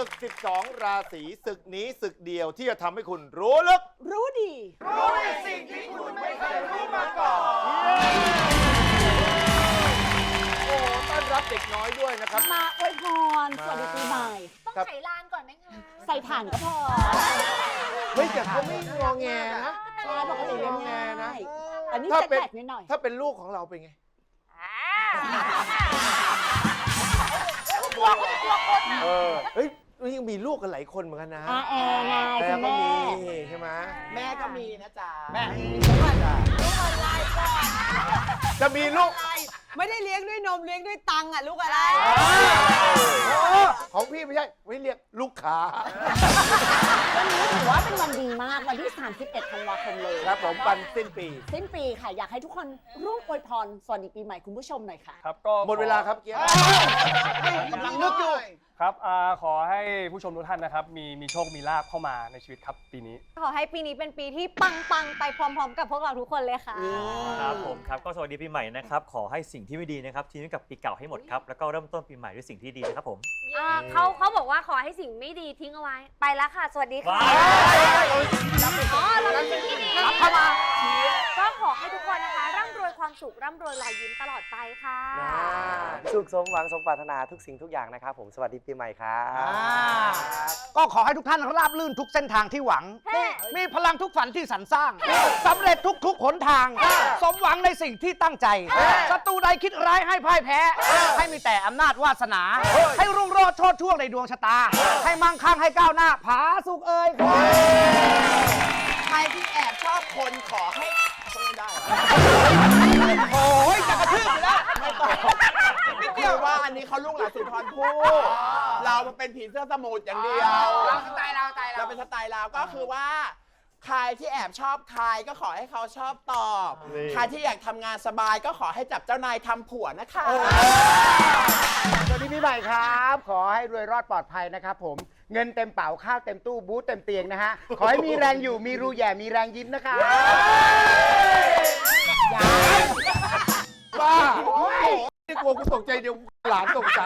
ศึก 12 ราศีศึกนี้ศึกเดียวที่จะทำให้คุณรู้ลึก รู้ดีโอ้ต้อนรับเด็กน้อยด้วยนะครับ มาอวยพรสวัสดีปีใหม่ ต้องครับไขลานก่อนไหมคะใส่ถ่านก็พอเฮ้ยแต่เขาไม่งอแงนะ ใช่ปกติเรียนง่ายนะอันนี้ถ้าจะเป็นแตกนิดหน่อย ถ้าเป็นลูกของเราเป็นไงเออ เฮ้ย นี่ยังมีลูกกันหลายคนเหมือนกันนะอาแอร์ไงแต่คุณก็แม่มีใช่ไหมแม่ก็มีนะจ๊ะแม่จะมีลูกไม่ได้เลี้ยงด้วยนมเลี้ยงด้วยตังค์อะลูกอะไรของพี่ไม่ใช่ไม่เรียกลูกค้าวันนี้ถือว่าเป็นวันดีมากวันที่ 31 ธันวาคมเลยครับผมปันสิ้นปี สิ้นปีค่ะอยากให้ทุกคนร่วมอวยพรสวัสดีปีใหม่คุณผู้ชมหน่อยค่ะ ครับก็หมดเวลาครับเกียร์ กำลังนึกอยู่ ครับอ่าขอให้ผู้ชมทุกท่านนะครับ มีมีโชคมีลาภเข้ามาในชีวิตครับปีนี้ ขอให้ปีนี้เป็นปีที่ปังๆ ไปพร้อมๆ กับพวกเราทุกคนเลยค่ะ ครับผมครับก็สวัสดีปีใหม่นะครับ ขอให้สิ่งที่ไม่ดีนะครับทิ้งไว้กับปีเก่าให้หมดครับ แล้วก็เริ่มต้นปีใหม่ด้วยสิ่งที่ดีนะครับผม อ่าเขาเขาบอกว่าขอให้สิ่งไม่ดีทิ้งเอาไว้ ไปแล้วค่ะ สวัสดีค่ะว้ายอ๋อ เราเป็นสิ่งที่ดีรับเข้ามา ก็ขอให้ทุกคนนะคะร่ำรวย ความสุขร่ำรวยรอยยิ้มตลอดไปค่ะ สุขสมหวังสมปรารถนาทุกสิ่งทุกอย่างนะครับผมสวัสดีปีใหม่ครับก็ขอให้ทุกท่านราบลื่นทุกเส้นทางที่หวัง เฮ้ มีพลังทุกฝันที่สรรสร้าง สำเร็จทุกๆหนทาง สมหวังในสิ่งที่ตั้งใจ ศัตรูใดคิดร้ายให้พ่ายแพ้ ให้มีแต่อำนาจวาสนา ให้รุ่งโรจน์โชดช่วงในดวงชะตา ให้มั่งคั่งให้ก้าวหน้า ผาสุกเอ่ยใครที่แอบชอบคนขอให้ได้ โอ้ยจะกระทืบอยู่แล้วไม่ต้องนิดเดียวว่าอันนี้เขาลุงหลานสุนทรภู่เรามันเป็นผีเสื้อสมุทรอย่างเดียว เราสไตล์เราสไตล์เราเราเป็นสไตล์เราก็คือว่า ใครที่แอบชอบใครก็ขอให้เขาชอบตอบ นี่ ใครที่อยากทำงานสบายก็ขอให้จับเจ้านายทำผัวนะคะ สวัสดีปีใหม่ครับ ขอให้รวยรอดปลอดภัยนะครับผม เงินเต็มเป๋าข้าวเต็มตู้บูธเต็มเตียงนะฮะ ขอให้มีแรงอยู่มีรูแย่มีแรงยิ้มนะครับ บ้านี่กลัวกูตกใจเดี๋ยวหลานตกใจ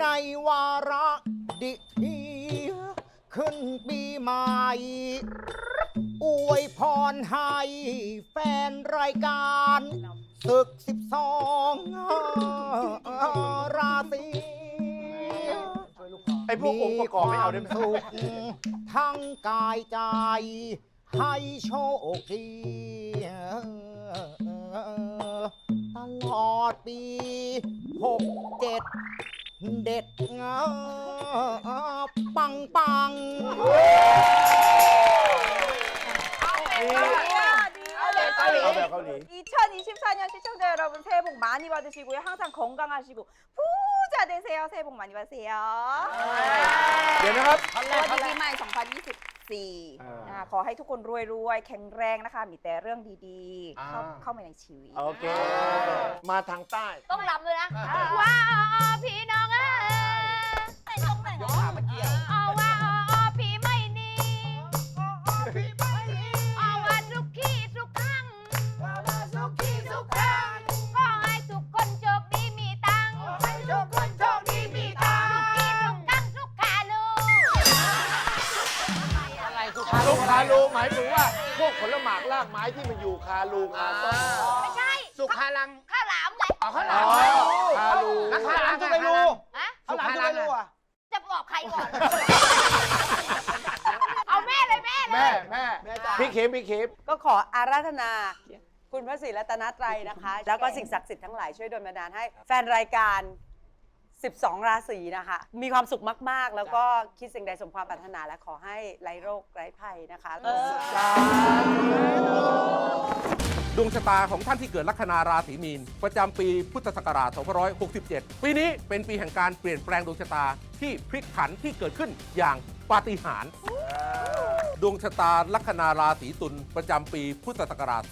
ในวาระดิทีขึ้นปีใหม่ อวยพรให้แฟนรายการศึก12ราศี ไอ้พวกองค์ประกอบไม่เอาได้ไหม ควสุขทั้งกายใจ ให้โชคดีตลอดปีหกเจ็ดเด็ดงาปังปังเอาแบบเกาหลี 2024년 시청자 여러분 새해 복 많이 받으시고요. 항상 건강하시고 부자 되세요. 새해 복 많이 받으세요. เดี๋ยวนะครับ สวัสดีปีใหม่ 2024อ่าขอให้ทุกคนรวยๆ แข็งแรงนะคะ มีแต่เรื่องดีๆ เข้า อ่า เข้ามาในชีวิต โอเค มาทางใต้ ต้องรำเลยนะ ว้าวพี่น้องเอ้ยไปตรงไหนเนาะเอาว่า ลูกคาลูหมายถึงว่าพวกผลหมากรากไม้ที่มันอยู่คาลูคาต้นไม่ใช่สุขาลังข้าวหลามเลยเอาข้าวหอ๋ลาอมคาลูแล้วข้าวหลามจะไปรู้ฮะข้าวหลามจะไปรู้อะจะบอกใครก่อน เอาแม่เลยแม่เลยแม่แม่แม่จ๋าพี่เข็มพี่เข็มก็ขออาราธนาคุณพระศรีรัตนตรัยนะคะ แล้วก็สิ่งศักดิ์สิทธิ์ทั้งหลายช่วยดลบันดาลให้แฟนรายการ 12 ราศีนะคะ มีความสุขมาก ๆ แล้วก็คิดสิ่งใดสมความปรารถนาและขอให้ไร้โรคไร้ภัยนะคะดวงชะตาของท่านที่เกิดลัคนาราศีมีน ประจำปีพุทธศักราช 2567 ปีนี้เป็นปีแห่งการเปลี่ยนแปลงดวงชะตาที่พลิกผันที่เกิดขึ้นอย่างปาฏิหาริย์ดวงชะตาลัคนาราศีตุลประจำปีพุทธศักราช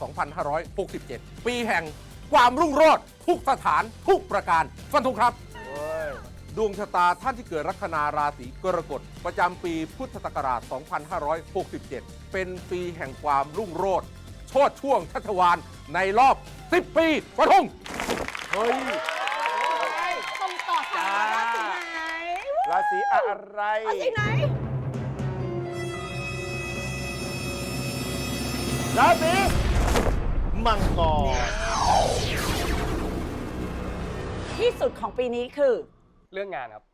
2567 ปีแห่งความรุ่งโรจน์ทุกสถานทุกประการฟันธงครับ ดวงชะตาท่านที่เกิดลัคนาราศีกรกฎประจำปีพุทธศักราช 2567 เป็นปีแห่งความรุ่งโรจน์โชดช่วงชัชวานในรอบ 10 ปีฟันธงเฮ้ยส่งต่อสายราศีไหนราศีอะไร ราศีไหนราศีมังกรที่สุดของปีนี้คือ เรื่องงานครับ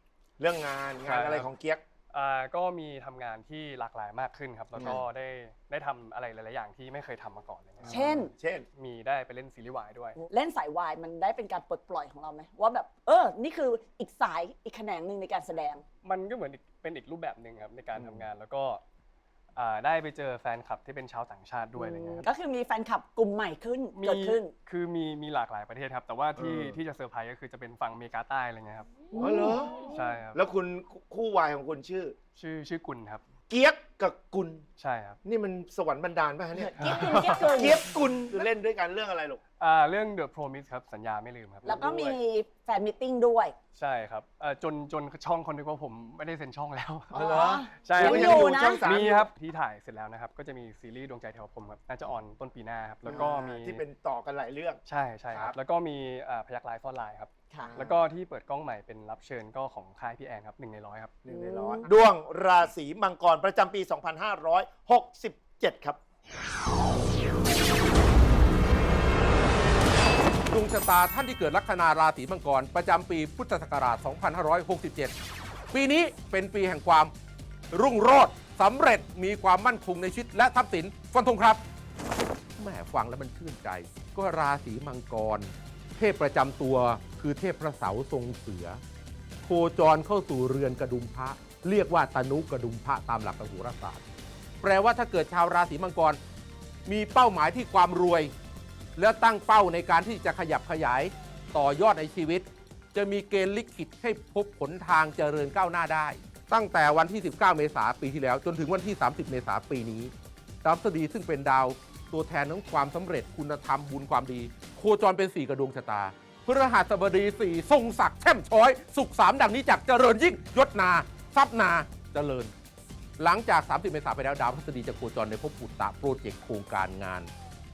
เรื่องงานใช่งานอะไรของเกียก อ่าก็มีทำงานที่หลากหลายมากขึ้นครับ แล้วก็ได้ได้ทำอะไรหลาย ๆ อย่างที่ไม่เคยทำมาก่อนอะไรเลยครับเช่น เช่น มีได้ไปเล่นซีรีส์วายด้วย เล่นสายวายมันได้เป็นการปลดปล่อยของเราไหมว่าแบบเออ นี่คืออีกสายอีกแขนงหนึ่งในการแสดง มันก็เหมือนอีกเป็นอีกรูปแบบหนึ่งครับในการทำงานแล้วก็ อ่าได้ไปเจอแฟนคลับที่เป็นชาวต่างชาติด้วยอะไรเงี้ยครับก็คือมีแฟนคลับกลุ่มใหม่ขึ้นมีเกิดขึ้น คือมีมีหลากหลายประเทศครับ แต่ว่าที่เออ ที่จะเซอร์ไพรส์ก็คือจะเป็นฝั่งอเมริกาใต้อะไรเงี้ยครับอ๋อเหรอ ใช่ครับแล้วคุณคู่วายของคุณชื่อ ชื่อชื่อกุลครับ เกียก กับกุลใช่ครับนี่มันสวรรค์บันดาลป่ะฮะเนี่ยเกียกกุลเกียกกุลเกียกกุลคือเล่นด้วยกันเรื่องอะไรลูกอ่าเรื่อง The Promise ครับสัญญาไม่ลืมครับ แล้วก็มีแฟนมิทติ้งด้วย ใช่ครับเอ่อจนจนช่องคนนึกว่าผมไม่ได้เซ็นช่องแล้วอ๋อเหรอ ใช่ยัคงรับอยู่นะ ช่องสามมีครับที่ถ่ายเสร็จแล้วนะครับ ก็จะมีซีรีส์ดวงใจเทวพรหมครับน่าจะออนต้นปีหน้าครับแล้วก็มีที่เป็นต่อกันหลายเรื่อง ใช่ใช่คครัรับ บ แล้วก็มีอ่าพยักลายซ่อนลายครับ ค่ะ แล้วก็ที่เปิดกล้องใหม่เป็นรับเชิญก็ของค่ายพี่แอนครับหนึ่งในร้อยครับ หนึ่งในร้อยดวงราศีมังกรประจำปี2567 ครับ ดวงชะตาท่านที่เกิดลัคนาราศีมังกร ประจำปีพุทธศักราช 2567 ปีนี้เป็นปีแห่งความรุ่งโรจน์สำเร็จมีความมั่นคงในชีวิตและทรัพย์สินฟันธงครับแหม่ฟังแล้วมันชื่นใจ ก็ราศีมังกร เทพประจำตัวคือเทพพระเสาทรงเสือ โคจรเข้าสู่เรือนกระดุมพระ เรียกว่าตนุกระดุมพระตามหลักทางโหราศาสตร์ แปลว่าถ้าเกิดชาวราศีมังกร มีเป้าหมายที่ความรวย แล้วตั้งเป้าในการที่จะขยับขยายต่อยอดในชีวิต จะมีเกณฑ์ลิขิตให้พบผลทางเจริญก้าวหน้าได้ ตั้งแต่วันที่ 19 เมษายนปีที่แล้ว จนถึงวันที่ 30 เมษายนปีนี้ดาวพฤหัสบดีซึ่งเป็นดาวตัวแทนของความสำเร็จคุณธรรมบุญความดี โคจรเป็น4กระดวงชะตาพฤหัสบดี4ทรงศักดิ์แช่มช้อย สุขสามดังนี้จากเจริญยิ่งยศนา ทรัพย์นาเจริญ หลังจาก 30 เมษายนไปแล้วดาวพฤหัสบดีจะโคจรในภพปุตตะโปรเจกต์โครงการงาน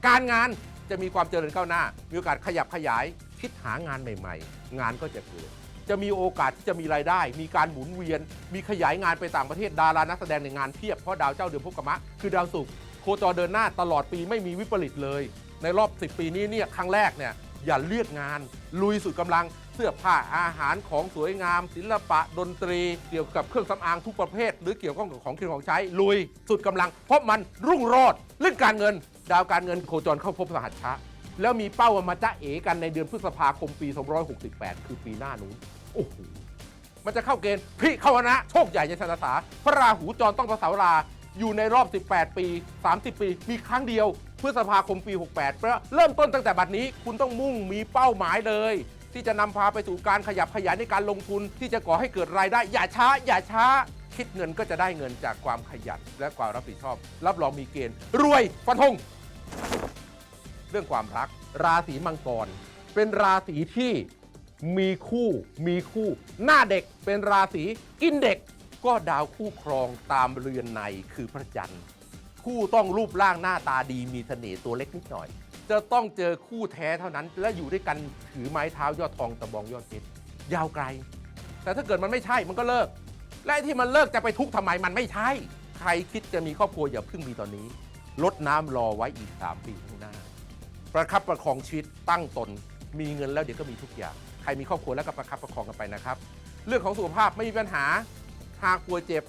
การงานจะมีความเจริญก้าวหน้า มีโอกาสขยับขยาย คิดหางานใหม่ ๆ งานก็จะเกิด จะมีโอกาสที่จะมีรายได้ มีการหมุนเวียน มีขยายงานไปต่างประเทศดารานักแสดงในงานเพียบเพราะดาวเจ้าเดือนพกมะ คือดาวศุกร์โคจรเดินหน้าตลอดปีไม่มีวิปริตเลย ในรอบ 10 ปีนี้เนี่ยครั้งแรกเนี่ยอย่าเลือกงาน ลุยสุดกำลัง เสื้อผ้าอาหารของสวยงาม ศิลปะดนตรี เกี่ยวกับเครื่องสำอางทุกประเภท หรือเกี่ยวข้องกับของกินของใช้ลุย สุดกำลัง เพราะมันรุ่งโรจน์เรื่องการเงิน ดาวการเงินโคจรเข้าพบสหัชชะ แล้วมีเป้ามาจ้าเอกันในเดือนพฤษภาคมปี268 คือปีหน้านู้นโอ้โหมันจะเข้าเกณฑ์พิเข้าวนะโชคใหญ่ในชนสาพระราหูจรต้องพระเสาราอยู่ในรอบ 18 ปี 30 ปี มีครั้งเดียว พฤษภาคมปี 68เพราะเริ่มต้นตั้งแต่บัดนี้ คุณต้องมุ่งมีเป้าหมายเลย ที่จะนำพาไปสู่การขยับขยายในการลงทุน ที่จะก่อให้เกิดรายได้ อย่าช้า อย่าช้า คิดเงินก็จะได้เงินจากความขยันและความรับผิดชอบ รับรองมีเกณฑ์ รวยฟันธงเรื่องความรัก ราศีมังกร เป็นราศีที่มีคู่มีคู่ หน้าเด็กเป็นราศีกินเด็ก ก็ดาวคู่ครองตามเรือนในคือพระจันทร์ คู่ต้องรูปร่างหน้าตาดีมีเสน่ห์ตัวเล็กนิดหน่อย จะต้องเจอคู่แท้เท่านั้น และอยู่ด้วยกันถือไม้เท้ายอดทองตะบองยอดเพชรยาวไกล แต่ถ้าเกิดมันไม่ใช่มันก็เลิก และที่มันเลิกจะไปทุกข์ทำไมมันไม่ใช่ ใครคิดจะมีครอบครัวอย่าเพิ่งมีตอนนี้ ลดน้ำรอไว้อีก 3 ปีข้างหน้า ประคับประคองชีวิตตั้งตน มีเงินแล้วเดี๋ยวก็มีทุกอย่าง ใครมีครอบครัวแล้วก็ประคับประคองกันไปนะครับ เรื่องของสุขภาพไม่มีปัญหาหากป่วยเจ็บ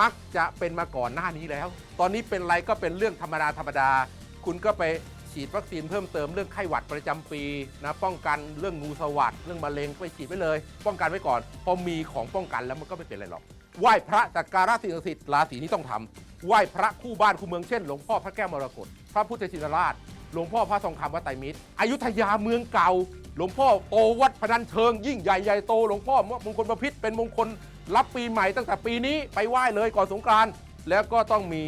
มักจะเป็นมาก่อนหน้านี้แล้ว ตอนนี้เป็นไรก็เป็นเรื่องธรรมดาธรรมดา คุณก็ไป ฉีดวัคซีนเพิ่มเติมเรื่องไข้หวัดประจำปีนะป้องกันเรื่องงูสวัสดเรื่องมะเร็งไปฉีดไว้เลย ป้องกันไว้ก่อนพอมีของป้องกันแล้วมันก็ไม่เป็นไรหรอกไหว้พระสักการะสิ่งศักดิ์สิทธิ์ราศีนี้ต้องทำไหว้พระคู่บ้านคู่เมืองเช่นหลวงพ่อพระแก้วมรกตพระพุทธชินราช หลวงพ่อพระทองคำวัดไตรมิตรอยุธยาเมืองเก่า หลวงพ่อโตวัดพนันเชิง ยิ่งใหญ่ใหญ่โตหลวงพ่อมงคลประพิษเป็นมงคลรับปีใหม่ตั้งแต่ปีนี้ไปไหว้เลยก่อนสงกรานต์แล้วก็ต้องมี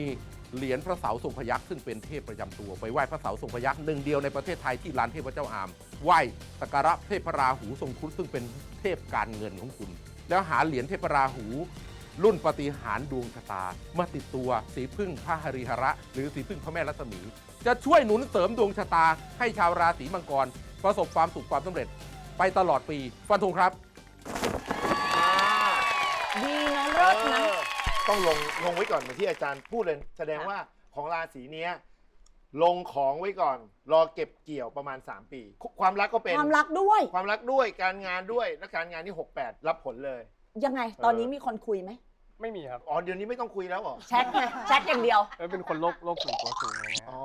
เหรียญพระเสาทรงพยัคฆ์ซึ่งเป็นเทพประจำตัวไปไหว้พระเสาทรงพยัคฆ์หนึ่งเดียวในประเทศไทยที่ลานเทพเจ้าอามไหว้สักการะเทพราหูทรงครุฑซึ่งเป็นเทพการเงินของคุณ แล้วหาเหรียญเทพราหู รุ่นปฏิหารดวงชะตามาติดตัวสีพึ่งพระหริหระ หรือสีพึ่งพระแม่รัศมี จะช่วยหนุนเสริมดวงชะตา ให้ชาวราศีมังกร ประสบความสุขความสำเร็จ ไปตลอดปีฟันธงครับดีนะเลิศนะ ต้องลงลงไว้ก่อนเหมือนที่อาจารย์พูดเลย แสดงว่าของราศีเนี้ยลงของไว้ก่อน รอเก็บเกี่ยวประมาณ 3 ปี ความรักก็เป็นความรักด้วย ความรักด้วยการงานด้วยและการงานที่68 รับผลเลย ยังไงตอนนี้มีคนคุยไหมไม่มีครับอ๋อเดี๋ยวนี้ไม่ต้องคุยแล้วเหรอแชทไงแชทอย่างเดียวแล้วเป็นคนโลกโลกส่วนตัวสูงอะไรเงี้ยอ๋อ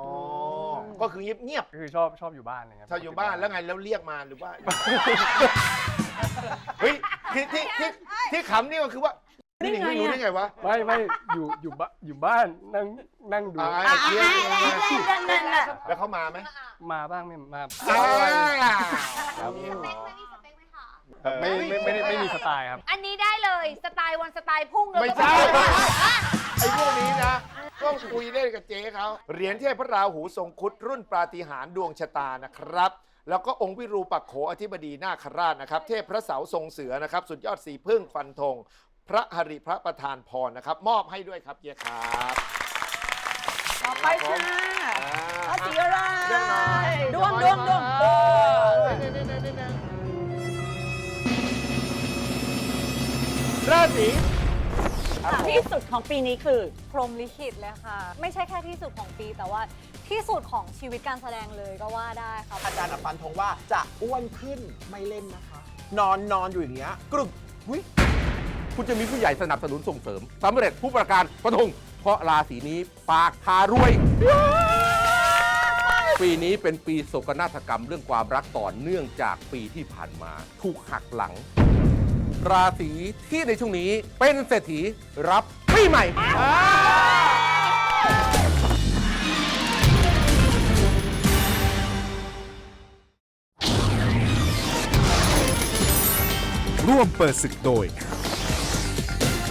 ก็คือเงียบก็คือชอบชอบอยู่บ้านอะไรเงี้ยๆชาวอยู่บ้านแล้วไงแล้วเรียกมาหรือว่า เฮ้ยที่ที่ที่ที่ขำนี่ก็คือว่า พี่หนิงไม่รู้ได้ไงวะ ไม่ไม่อยู่อยู่บ้านอยู่บ้านนั่งนั่งดู อ่าไอ้เจี๊ยบนั่นนั่นน่ะแล้วเขามาไหมมาบ้างไม่มาอ่าครับมีสเปคไหมมีสเปคไหมคะ ไม่ไม่ไม่ได้ไม่มีสไตล์ครับ อันนี้ได้เลยสไตล์วันสไตล์พุ่งเลยไม่ใช่ ไอ้พวกนี้นะ ต้องคุยเล่นกับเจ๊เขาเหรียญเทพพระราหูทรงครุดรุ่นปาฏิหาริย์ดวงชะตานะครับ แล้วก็องค์วิรูปักโขอธิบดีนาคราชนะครับ เทพพระเสาทรงเสือนะครับ สุดยอดสีพึ่งฟันธง พระหริพระประธานพรนะครับ มอบให้ด้วยครับเฮียครับต่อไปค่ะอ่าราศีอะไรเรื่องหน่อยดวงดวงดวงเอโอ้อนี่นี่นี่นี่ราศีที่สุดของปีนี้คือ พรหมลิขิตเลยค่ะ ไม่ใช่แค่ที่สุดของปีแต่ว่าที่สุดของชีวิตการแสดงเลยก็ว่าได้ค่ะอาจารย์อะฟันธงว่าจะอ้วนขึ้นไม่เล่นนะคะ นอนนอนอยู่อย่างเงี้ยกรึกหุ้ย คุณจะมีผู้ใหญ่สนับสนุนส่งเสริมสำเร็จผู้ประการฟันธงเพราะราศีนี้ปากพารวย ปีนี้เป็นปีโศกนาฏกรรมเรื่องความรักต่อเนื่องจากปีที่ผ่านมา ถูกหักหลัง ราศีที่ในช่วงนี้เป็นเศรษฐีรับปีใหม่ร่วมเปิดศึกโดย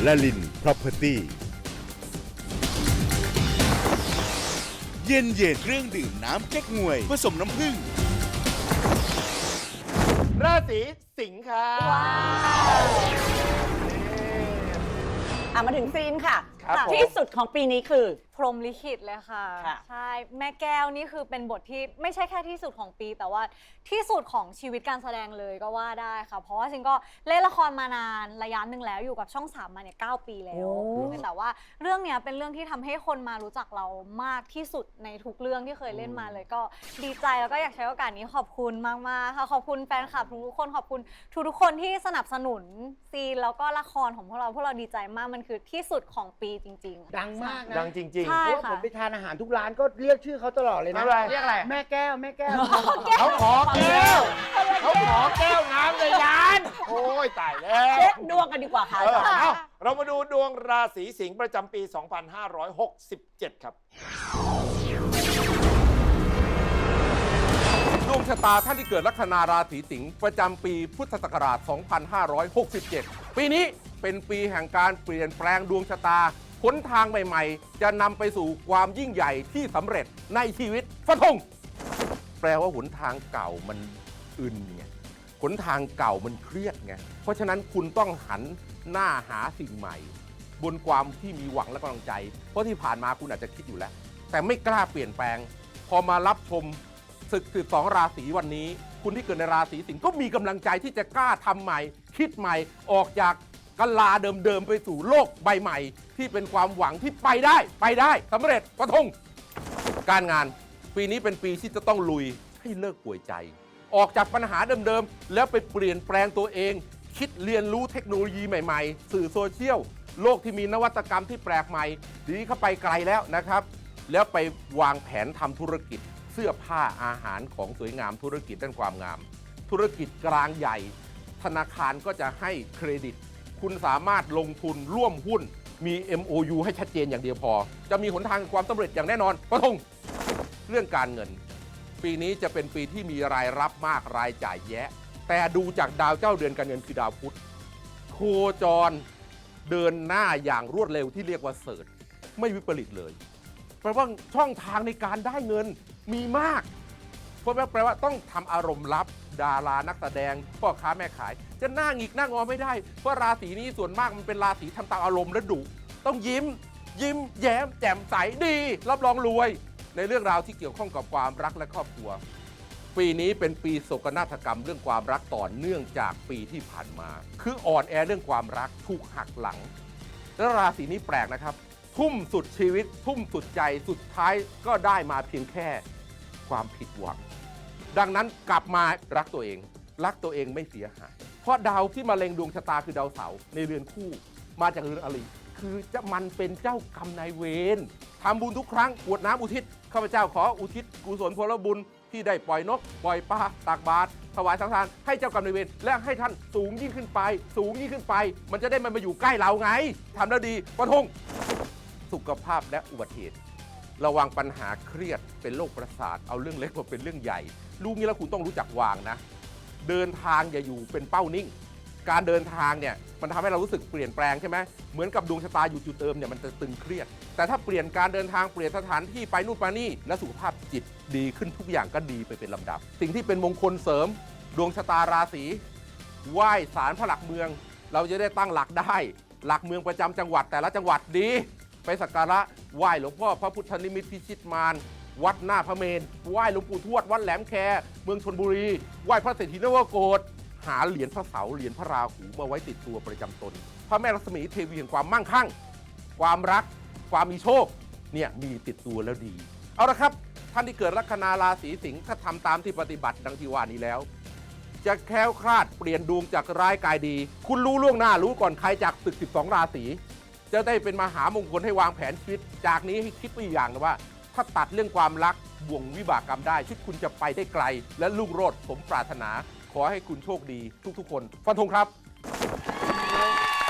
ละลิน Property เย็นเย็นเครื่องดื่มน้ำเก๊กงวย ผสมน้ำผึ้งราศีสิงค์ครับอะมาถึงซีนค่ะ ครับผม ที่สุดของปีนี้คือพรหมลิขิตเลยค่ะ ค่ะ ใช่ แม่แก้วนี่คือเป็นบทที่ไม่ใช่แค่ที่สุดของปี แต่ว่าที่สุดของชีวิตการแสดงเลยก็ว่าได้ค่ะ เพราะว่าจริงก็เล่นละครมานานระยะหนึ่งแล้วอยู่กับช่องสามมาเนี่ยเปีแล้วโอ้แต่ว่าเรื่องเนี้ยเป็นเรื่องที่ทำให้คนมารู้จักเรามากที่สุดในทุกเรื่องที่เคยเล่นมาเลยก็ดีใจแล้วก็อยากใช้โอกาสนี้ขอบคุณมากๆค่ะขอบคุณแฟนคลับทุกๆคนขอบคุณทุกๆคนที่สนับสนุนซีนแล้วก็ละครของพวกเราพวกเราดีใจมากมันคือที่สุดของปีจริงๆ ดังมากนะ ดังจริงใช่เพราะว่าผมไปทานอาหารทุกร้านก็เรียกชื่อเขาตลอดเลยนะอะไร เรียกอะไร แม่แก้วแม่แก้วๆเขาขอแก้วเขาขอแก้วน้ำในร้าน โอ้ยตายแล้ว เช็คดวงกันดีกว่าค่ะเออเอาเรามาดูดวงราศีสิงห์ประจำปี 2567 ครับ ดวงชะตาท่านที่เกิดลัคนาราศีสิงห์ประจำปีพุทธศักราช 2567 ปีนี้เป็นปีแห่งการเปลี่ยนแปลงดวงชะตา หนทางใหม่ๆ จะนำไปสู่ความยิ่งใหญ่ที่สำเร็จในชีวิตฟันธงแปลว่าหนทางเก่ามันอึนไงหนทางเก่ามันเครียดไงเพราะฉะนั้นคุณต้องหันหน้าหาสิ่งใหม่ บนความที่มีหวังและกำลังใจ เพราะที่ผ่านมาคุณอาจจะคิดอยู่แล้ว แต่ไม่กล้าเปลี่ยนแปลง พอมารับชมศึกคือสองราศีวันนี้ คุณที่เกิดในราศีสิงห์ก็มีกำลังใจที่จะกล้าทำใหม่ คิดใหม่ออกจาก กลาเดิมๆ ไปสู่โลกใบใหม่ ที่เป็นความหวังที่ไปได้ไปได้สำเร็จประทง การงานปีนี้เป็นปีที่จะต้องลุยให้เลิกป่วยใจ ออกจากปัญหาเดิมๆ แล้วไปเปลี่ยนแปลงตัวเอง คิดเรียนรู้เทคโนโลยีใหม่ๆ สื่อโซเชียลโลกที่มีนวัตกรรมที่แปลกใหม่ดีนี้เข้าไปไกลแล้วนะครับ แล้วไปวางแผนทำธุรกิจ เสื้อผ้าอาหารของสวยงามธุรกิจด้านความงาม ธุรกิจกลางใหญ่ ธนาคารก็จะให้เครดิต คุณสามารถลงทุนร่วมหุ้นมี MOU ให้ชัดเจนอย่างเดียวพอ จะมีหนทางความสำเร็จอย่างแน่นอนประทงเรื่องการเงิน ปีนี้จะเป็นปีที่มีรายรับมากรายจ่ายแยะ แต่ดูจากดาวเจ้าเดือนการเงินคือดาวพุธโคจรเดินหน้าอย่างรวดเร็วที่เรียกว่าเสิร์ชไม่วิปริตเลยแปลว่าช่องทางในการได้เงินมีมาก เพราะแปลว่าต้องทำอารมณ์ลับดารานักแสดงพ่อค้าแม่ขาย จะหน้าหงิกหน้างอไม่ได้ เพราะราศีนี้ส่วนมากมันเป็นราศีทำตามอารมณ์และดุต้องยิ้ม ยิ้มแย้มแจ่มใสดีรับรองรวย ในเรื่องราวที่เกี่ยวข้องกับความรักและครอบครัว ปีนี้เป็นปีโศกนาฏกรรมเรื่องความรักต่อเนื่องจากปีที่ผ่านมา คืออ่อนแอเรื่องความรักถูกหักหลัง แล้วราศีนี้แปลกนะครับ ทุ่มสุดชีวิต ทุ่มสุดใจสุดท้ายก็ได้มาเพียงแค่ ความผิดหวัง ดังนั้นกลับมารักตัวเอง รักตัวเองไม่เสียหาย เพราะดาวที่มาเล็งดวงชะตาคือดาวเสาร์ในเรือนคู่ มาจากเรือนอริคือจะมันเป็นเจ้ากรรมนายเวรทำบุญทุกครั้งกวดน้ำอุทิศข้าพเจ้าขออุทิศกุศลพลบุญที่ได้ปล่อยนก ปล่อยปลาตักบาตรถวายสังฆทานให้เจ้ากรรมนายเวรและให้ท่านสูงยิ่งขึ้นไป สูงยิ่งขึ้นไป มันจะได้มันมาอยู่ใกล้เราไงทำแล้วดีปันทงสุขภาพและอุบัติเหตุ ระวังปัญหาเครียดเป็นโรคประสาทเอาเรื่องเล็กมาเป็นเรื่องใหญ่ รู้งี้แล้วคุณต้องรู้จักวางนะ เดินทางอย่าอยู่เป็นเป้านิ่ง การเดินทางเนี่ยมันทำให้เรารู้สึกเปลี่ยนแปลงใช่ไหมเหมือนกับดวงชะตาอยู่จุดเดิมเนี่ยมันจะตึงเครียด แต่ถ้าเปลี่ยนการเดินทางเปลี่ยนสถานที่ไปนู่นไปนี่และสุขภาพจิตดีขึ้นทุกอย่างก็ดีไปเป็นลำดับ สิ่งที่เป็นมงคลเสริม ดวงชะตาราศีไหว้ศาลพระหลักเมือง เราจะได้ตั้งหลักได้ หลักเมืองประจำจังหวัดแต่ละจังหวัดดี ไปสักการะไหว้หลวงพ่อพระพุทธนิมิตพิชิตมารวัดหน้าพระเมนไหว้หลวงปู่ทวดวัดแหลมแค เมืองชนบุรีไหว้พระเศรษฐีนวโกฏหาเหรียญพระเสาเหรียญพระราหูมาไว้ติดตัวประจำตน พระแม่ลักษมีเทวีแห่งความมั่งคั่ง ความรัก ความมีโชคเนี่ยมีติดตัวแล้วดี เอาละครับ ท่านที่เกิดลัคนาราศีสิงห์ถ้าทำตามที่ปฏิบัติดังที่ว่านี้แล้ว จะแคล้วคลาดเปลี่ยนดวงจากร้ายกายดี คุณรู้ล่วงหน้ารู้ก่อนใครจากตึก 12 ราศี จะได้เป็นมหามงคลให้วางแผนชีวิต จากนี้ให้คิดไว้อย่างนะว่า ถ้าตัดเรื่องความรักบ่วงวิบากกรรมได้ชีวิตคุณจะไปได้ไกล และลุ่งโรจน์สมปรารถนา ขอให้คุณโชคดีทุกๆ คน ฟันธงครับ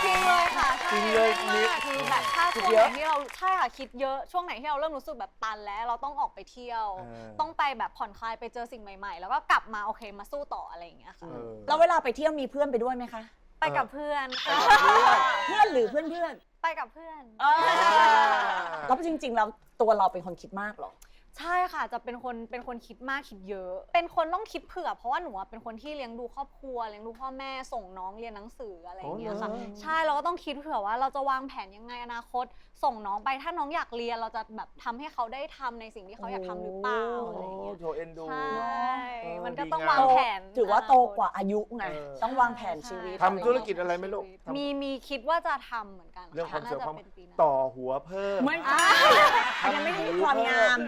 จริงเลยค่ะจริงเลยใช่มีมากคือแบบถ้าคิดช่วงเยไหนอะที่เราใช่ค่ะคิดเยอะช่วงไหนที่เราเริ่มรู้สึกแบบตันแล้วเราต้องออกไปเที่ยว เออ ต้องไปแบบผ่อนคลายไปเจอสิ่งใหม่ๆ แล้วก็กลับมาโอเคมาสู้ต่ออะไรอย่างเงี้ยค่ะเออแล้วเวลาไปเที่ยวมีเพื่อนไปด้วยไหมคะ ไปกับเพื่อนค่ะ เพื่อนหรือเพื่อนเพื่อน ไปกับเพื่อนๆแล้วจริงๆแล้วตัวเราเป็นคนคิดมากเหรอ ใช่ค่ะจะเป็นคนเป็นคนคิดมากคิดเยอะ เป็นคนต้องคิดเผื่อ เพราะว่าหนูอะเป็นคนที่เลี้ยงดูครอบครัวเลี้ยงดูพ่อแม่ส่งน้องเรียนหนังสืออะไรอย่างเงี้ยค่ะอ๋อเหรอใช่เราก็ต้องคิดเผื่อว่าเราจะวางแผนยังไงอนาคต ส่งน้องไปถ้าน้องอยากเรียนเราจะแบบทำให้เขาได้ทำในสิ่งที่เขาอยากทำหรือเปล่าอะไรอย่างเงี้ยโถเอ็นดู ใช่เออมันก็ดีต้องงาม วางแผนถือว่าโตกว่าอายุไงเออ ต้องวางแผนชีวิต ทำธุรกิจอะไรไหมลูกทำมีมีคิดว่าจะทำเหมือนกันเรื่องความสวยความ น่จะเป็นปีหน้า ต่อหัวเพิ่ม ไม่ใช่ยังไม่ได้มีความงาม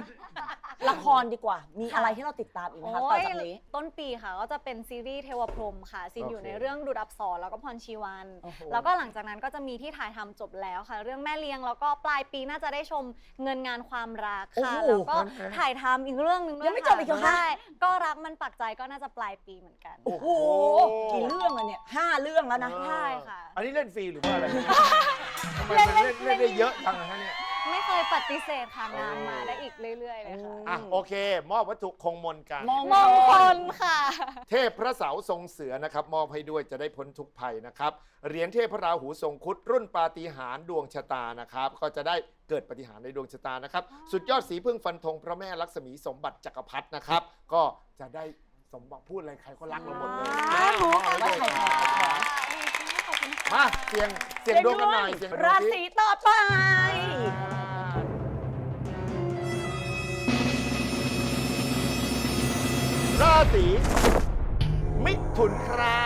ละครดีกว่า มีอะไรที่เราติดตามอีกไหมคะโอ้ต่อยจากนี้ ต้นปีค่ะก็จะเป็นซีรีส์เทวพรหมค่ะซีนอยู่โอเคในเรื่องดูดอับสรแล้วก็พรชีวัน โอ้โห แล้วก็หลังจากนั้นก็จะมีที่ถ่ายทำจบแล้วค่ะ เรื่องแม่เลี้ยงแล้วก็ปลายปีน่าจะได้ชมเงินงานความรักค่ะ โอ้โหแล้วก็ถ่ายทำอีกเรื่องหนึงด้วยยังไม่จบอีกเหรอคะ ใช่ก็รักมันปักใจก็น่าจะปลายปีเหมือนกัน โอ้โหกี่เรื่องแล้วเนี่ยห้าเรื่องแล้วนะ ใช่ค่ะ อันนี้เล่นฟรีหรือว่าอะไรทำไมมันเล่นเล่นได้เยอะจังนะฮะเนี่ย ไม่เคยปฏิเสธค่ะงานมาได้อีกเรื่อย ๆ เลยค่ะ อะโอเค มอบวัตถุคงมนกันมองมงคลค่ะ เทพพระเสาทรงเสือนะครับ มอบให้ด้วยจะได้พ้นทุกภัยนะครับเหรียญเทพพระราหูทรงครุดรุ่นปาฏิหาริย์ดวงชะตานะครับ ก็จะได้เกิดปาฏิหารย์ในดวงชะตานะครับ สุดยอดสีพึ่งฟันธงพระแม่ลักษมีสมบัติจักรพรรดินะครับ ก็จะได้สมบัติพูดอะไรใครก็รักเราหมดเลยสาธุว่าใครๆก็ขอมาเสียงเสียงดวงกันหน่อยเสียงดวงราสิ ศีต่อไป ราศีมิถุนครั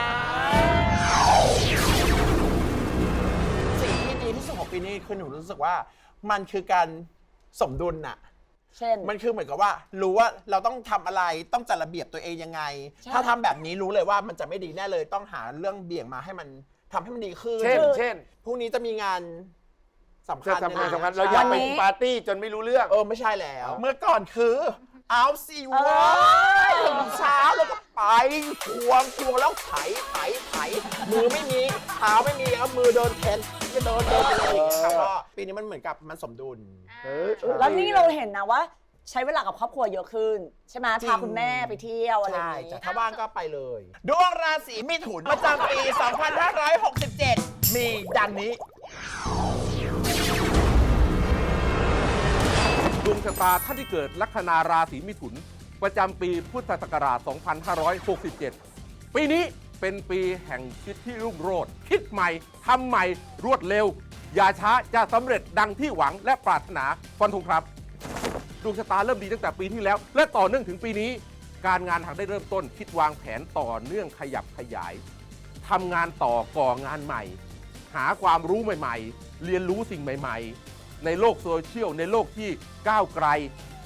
บ สิ่งที่ดีที่สุดของปีนี้คือหนูรู้สึกว่า มันคือการสมดุลน่ะ เช่น มันคือเหมือนกับว่า รู้ว่าเราต้องทำอะไรต้องจัดระเบียบตัวเองยังไง ใช่ ถ้าทำแบบนี้รู้เลยว่ามันจะไม่ดีแน่เลย ต้องหาเรื่องเบี่ยงมาให้มันทำให้มันดีขึ้นเช่น เช่นพรุ่งนี้จะมีงานสำคัจะญสำคัญนะสำคัญเราอยากไปวันนี้ ปาร์ตี้จนไม่รู้เรื่อง เออไม่ใช่แล้ว เมื่อก่อนคือ เอาสิเอวะอถึงเช้าแล้วก็ไปควงควงแล้วไถไถไถมือไม่มีเท้าไม่มีเอามือเดินแทนก็เดินเดินไปเลยอย่างเงี้ยครับก็ปีนี้มันเหมือนกับมันสมดุล เออเออ แล้วนี่เราเห็นนะว่าใช้เวลากับครอบครัวเยอะขึ้น ใช่ไหมจริง พาคุณแม่ไปเที่ยวอะไรอใช่ย่างจะนี้ถ้าว่างก็ไปเลย ดวงราศีมิถุนประจำปี 2567 มีดังนี้ วงชะตาท่านที่เกิดลัคนาราศีมิถุน ประจำปีพุทธศักราช 2567 ปีนี้เป็นปีแห่งชีวิตที่รุ่งโรจน์คิดใหม่ทำใหม่รวดเร็ว อย่าช้าจะสำเร็จดังที่หวังและปรารถนาฟันธงครับ ดวงชะตาเริ่มดีตั้งแต่ปีที่แล้ว และต่อเนื่องถึงปีนี้ การงานหากได้เริ่มต้น คิดวางแผนต่อเนื่องขยับขยายทำงานต่อก่องานใหม่ หาความรู้ใหม่ ๆ เรียนรู้สิ่งใหม่ ๆ ในโลกโซเชียล ในโลกที่ก้าวไกล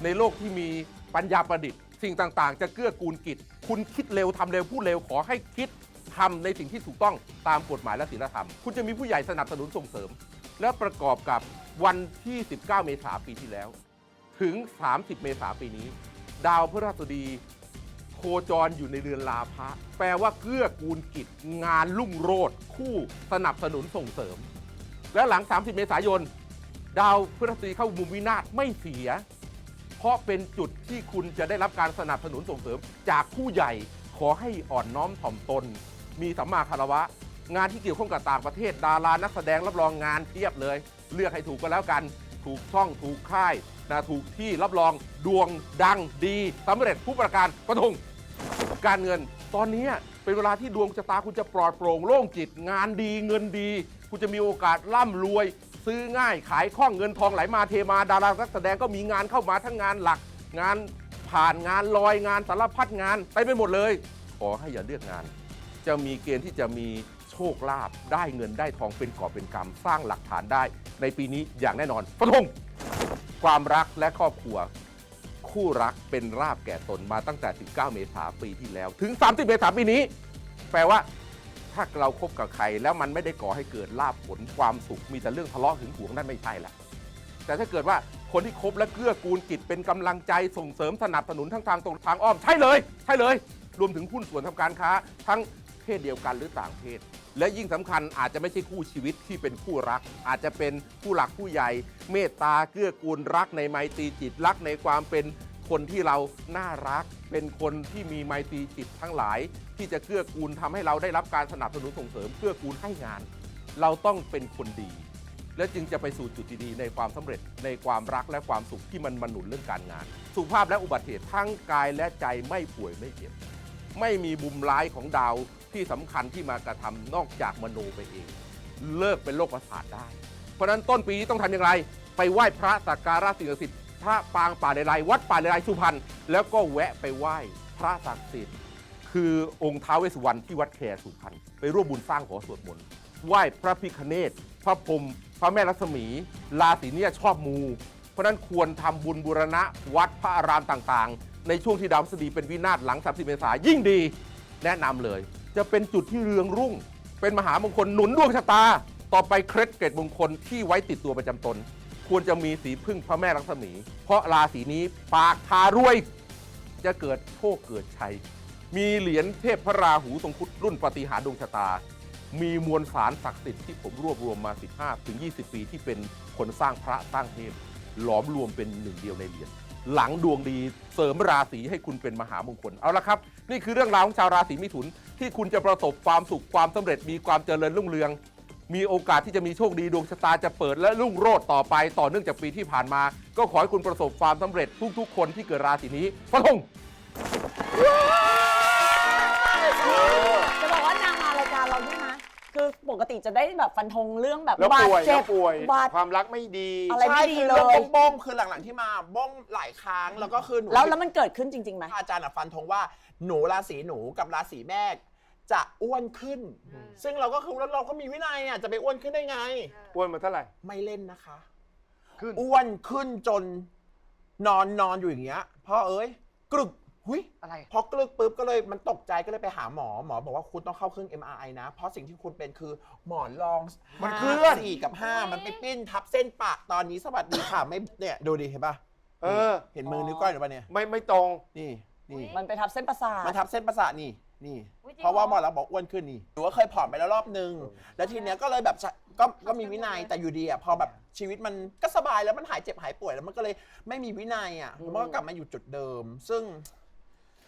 ในโลกที่มีปัญญาประดิษฐ์ สิ่งต่างๆ จะเกื้อกูลกิจ คุณคิดเร็วทำเร็วพูดเร็วขอให้คิดทำในสิ่งที่ถูกต้องตามกฎหมายและศีลธรรม คุณจะมีผู้ใหญ่สนับสนุนส่งเสริม และประกอบกับวันที่ 19 เมษายนปีที่แล้ว ถึง 30 เมษายนปีนี้ ดาวพฤหัสบดี โคจรอยู่ในเรือนลาภะแปลว่าเกื้อกูลกิจ งานรุ่งโรจน์คู่สนับสนุนส่งเสริม และหลัง 30 เมษายน ดาวพฤหัสบดีเข้ามุมวินาศไม่เสีย เพราะเป็นจุดที่คุณจะได้รับการสนับสนุนส่งเสริม จากผู้ใหญ่ขอให้อ่อนน้อมถ่อมตน มีสัมมาคารวะ งานที่เกี่ยวข้องกับต่างประเทศ ดารานักแสดงรับรองงานเทียบเลย เลือกให้ถูกก็แล้วกัน ถูกช่องถูกค่ายนะถูกที่รับรองดวงดังดีสำเร็จผู้ประการประทงการเงิน ตอนนี้เป็นเวลาที่ดวงชะตาคุณจะปลอดโปร่งโล่งจิต งานดีเงินดี คุณจะมีโอกาสร่ำรวย ซื้อง่ายขายคล่องเงินทองไหลมาเทมาดารานักแสดงก็มีงานเข้ามาทั้งงานหลัก งานผ่านงานลอยงานสารพัดงานไปไปหมดเลย ขอให้อย่าเลือกงาน จะมีเกณฑ์ที่จะมีโชคลาภได้เงินได้ทองเป็นกอบเป็นกำสร้างหลักฐานได้ ในปีนี้อย่างแน่นอนฟันธงความรักและครอบครัว คู่รักเป็นราบแก่ตนมาตั้งแต่ 19 เมษาปีที่แล้ว ถึง 30 เมษาปีนี้ แปลว่า ถ้าเราคบกับใครแล้วมันไม่ได้ก่อให้เกิดลาบผลความสุขมีแต่เรื่องทะเลาะหึงหวงนั่นไม่ใช่ละแต่ถ้าเกิดว่าคนที่คบและเกื้อกูลกิจเป็นกำลังใจส่งเสริมสนับสนุนทั้งทางตรงทางอ้อมใช่เลยใช่เลย รวมถึงหุ้นส่วนทำการค้า ทั้งเพศเดียวกันหรือต่างเพศ และยิ่งสำคัญอาจจะไม่ใช่คู่ชีวิตที่เป็นคู่รัก อาจจะเป็นผู้หลักผู้ใหญ่ เมตตาเกื้อกูลรักในไมตรีจิตรักในความเป็น คนที่เราน่ารัก เป็นคนที่มีไมตรีจิตทั้งหลาย ที่จะเกื้อกูลทำให้เราได้รับการสนับสนุนส่งเสริมเกื้อกูลให้งาน เราต้องเป็นคนดี และจึงจะไปสู่จุดดีๆในความสำเร็จในความรักและความสุขที่มันมาหนุนเรื่องการงาน สุขภาพและอุบัติเหตุทั้งกายและใจไม่ป่วยไม่เจ็บไม่มีบุมร้ายของดาวที่สำคัญที่มากระทำนอกจากมโนไปเอง เลิกเป็นโรคประสาทได้ เพราะนั้นต้นปีนี้ต้องทำอย่างไร ไปไหว้พระสักการะสิ่งศักดิ์สิทธิ์ พระปางป่าเลไลวัดป่าเลไลสุพรรณแล้วก็แวะไปไหว้พระศักดิ์สิทธิ์คือองค์ท้าวเวสสุวรรณที่วัดแคสุพรรณไปร่วมบุญสร้างหอสวดมนต์ไหว้พระพิคเนตพระพรหมพระแม่ลักษมีราศีเนี่ยชอบมู เพราะนั้นควรทำบุญบูรณะวัดพระอารามต่างๆ ในช่วงที่ดาวพฤหัสบดีเป็นวินาศหลัง 30 เมษายยิ่งดี แนะนำเลย จะเป็นจุดที่เรืองรุ่ง เป็นมหามงคลหนุนดวงชะตา ต่อไปเคล็ดเกรดมงคลที่ไว้ติดตัวประจำตน ควรจะมีสีพึ่งพระแม่ลักษมี เพราะราศีนี้ปากพารวย จะเกิดโชคเกิดชัย มีเหรียญเทพพระราหูทรงคุดรุ่นปฏิหารดวงชะตา มีมวลสารศักดิ์สิทธิ์ที่ผมรวบรวมมา 15 ถึง 20 ปีที่เป็นคนสร้างพระสร้างเทพ หลอมรวมเป็นหนึ่งเดียวในเหรียญหลังดวงดีเสริมราศีให้คุณเป็นมหามงคลเอาละครับ นี่คือเรื่องราวของชาวราศีมิถุนที่คุณจะประสบความสุขความสำเร็จมีความเจริญรุ่งเรือง มีโอกาสที่จะมีโชคดีดวงชะตาจะเปิดและรุ่งโรจน์ต่อไปต่อเนื่องจากปีที่ผ่านมา ก็ขอให้คุณประสบความสำเร็จทุกๆ คนที่เกิดราศีนี้ฟันธง จะบอกว่านางมารายการเราด้วยนะ คือปกติจะได้แบบฟันธงเรื่องแบบแล้วบาดป่วยเจ็แล้บวป่วย บาด ความรักไม่ดี อะไรไม่ดีใช่คือเลยเรื่องบ้งๆคือหลังๆที่มาบ้งหลายครั้งแล้วก็คือหนูแล้วแล้วมันเกิดขึ้นจริงๆไหมอาจารย์อะฟันธงว่าหนูราศีหนูกับราศีแม่ จะอ้วนขึ้นซึ่งเราก็คือแล้วเราก็มีวินัยอะจะไปอ้วนขึ้นได้ไง อ้วนมาเท่าไหร่ ไม่เล่นนะคะ ขึ้น อ้วนขึ้นจนนอนนอนอยู่อย่างเงี้ยพ่อเอ้ยกรึกหุยอะไรพอกรึกปุ๊บก็เลยมันตกใจก็เลยไปหาหมอหมอบอกว่าคุณต้องเข้าเครื่อง MRI นะ เพราะสิ่งที่คุณเป็นคือหมอนรองมันเคลื่อน สี่กับห้ามันไปปิ้นทับเส้นปะตอนนี้สวัสดีค่ะไม่เนี่ยดูดิเห็นปะเออ เห็นมือนิ้วก้อยหรือเปล่าเนี่ยไม่ไม่ตรง นี่นี่มันไปทับเส้นประสาทมันทับเส้นประสาทนี่ นี่ อุ๊ยจริงเพราะว่าเหหรมออเราบอกอ้วนขึ้นนี่หนูก็เคยผอมไปแล้วรอบนึง แล้วทีเนี้ยก็เลยแบบจะก็ก็มีวินัยแต่อยู่ดีอะพอแบบชีวิตมันก็สบายแล้วมันหายเจ็บหายป่วยแล้วมันก็เลยไม่มีวินัยอะแล้วมันก็กลับมาอยู่จุดเดิม ซึ่ง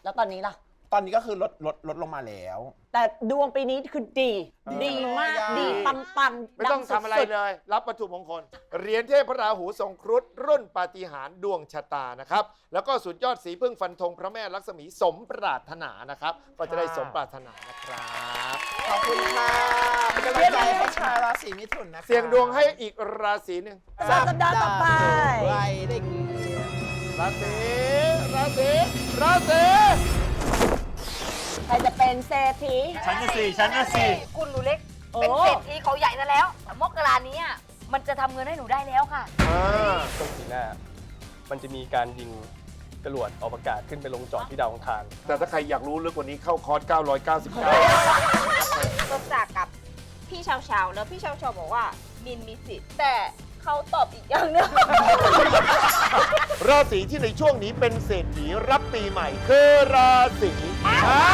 แล้วตอนนี้ล่ะต อนนี้ก็คือลดลดลดลงมาแล้ว แต่ดวงปีนี้คือดี ดีมากดีดีปังปังไม่ต้องทำอะไรสุดเลย รับวัตถุมงคลเหรียญเทพพระราหูทรงครุฑรุ่นปาฏิหาริย์ดวงชะตานะครับ แล้วก็สุดยอดสีพึ่งฟันธงพระแม่ลักษมีสมปรารถนานะครับ ก็จะได้สมปรารถนานะครับ ขอบคุณค่ะเป็นกำลังใจให้ชาวราศีมิถุนนะคะเสี่ยงดวงให้อีกราศีหนึ่งสัปดาห์ต่อไป ไว้ได้เกียรติ ราศีราศีราศี ใครจะเป็นเศรษฐีฉันน่ะสิฉันน่ะสิคุณหนูเล็กโอ้เป็นเศรษฐีเขาใหญ่ซะแล้วมกรานี้อะมันจะทำเงินให้หนูได้แล้วค่ะอ่าช่วงปีหน้า มันจะมีการยิงจรวดอวกาศขึ้นไปลงจอดที่ดาวอังคาร แต่ถ้าใครอยากรู้ลึกกว่านี้เข้าคอร์ส 999 ปรึกษากับพี่ชาวชาวๆแล้วพี่ชาวชาวๆบอกว่ามินมีสิทธิ์แต่ เขาตอบอีกอย่างหนึง ราศีที่ในช่วงนี้เป็นเศรษฐีรับปีใหม่คือราศีอ่า